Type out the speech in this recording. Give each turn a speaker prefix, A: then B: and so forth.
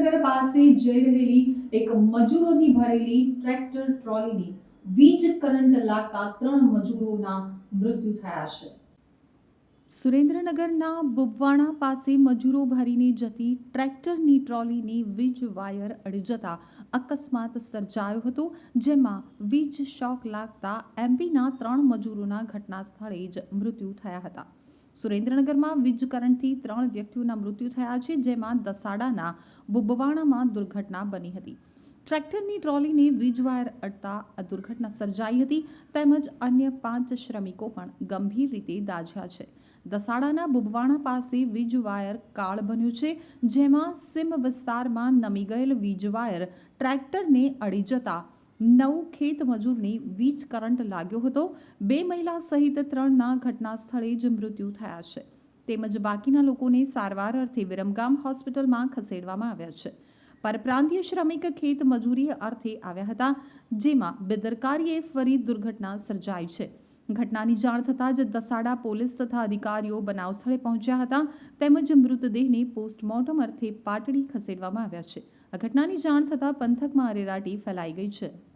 A: પાસે જઈ રહેલી એક મજૂરોથી ભરેલી ટ્રેક્ટર ટ્રોલીની વીજ કરંટ લાગતા ત્રણ મજૂરોના મૃત્યુ થયા છે. સુરેન્દ્રનગરના બુબવાણા પાસે મજૂરો ભરીને જતી ટ્રેક્ટરની ટ્રોલીની વીજ વાયર અડી જતા અકસ્માત સર્જાયો હતો, જેમાં વીજ શોક લાગતા એમપીના ત્રણ મજૂરોના ઘટના સ્થળે જ મૃત્યુ થયા હતા. સુરેન્દ્રનગરમાં વીજ કરંટથી ત્રણ વ્યક્તિઓના મૃત્યુ થયા છે, જેમાં દસાડાના બુબવાણામાં દુર્ઘટના બની હતી. ટ્રેક્ટરની ટ્રોલીને વીજ વાયર અડતા આ દુર્ઘટના સર્જાઈ હતી, તેમજ અન્ય પાંચ શ્રમિકો પણ ગંભીર રીતે દાઝ્યા છે. દસાડાના બુબવાણા પાસે વીજ વાયર કાળ બન્યું છે, જેમાં સિમ વિસ્તારમાં નમી ગયેલ વીજ વાયર ટ્રેક્ટરને અડી જતા નવ ખેત મજૂરની વીજ કરંટ લાગ્યો હતો. બે મહિલા સહિત ત્રણના ઘટના સ્થળે જ મૃત્યુ થયા છે. તેમજ બાકીના લોકોને સારવાર અર્થે વિરમગામ હોસ્પિટલમાં ખસેડવામાં આવ્યા છે. પરપ્રાંતીય શ્રમિક ખેત મજૂરી અર્થે આવ્યા હતા, જેમાં બેદરકારીએ ફરી દુર્ઘટના સર્જાઈ છે. ઘટનાની જાણ થતાં જ દસાડા પોલીસ તથા અધિકારીઓ બનાવ સ્થળે પહોંચ્યા હતા, તેમજ મૃતદેહને પોસ્ટમોર્ટમ અર્થે પાટડી ખસેડવામાં આવ્યા છે. આ ઘટનાની જાણ થતાં પંથકમાં અરેરાટી ફેલાઈ ગઈ છે.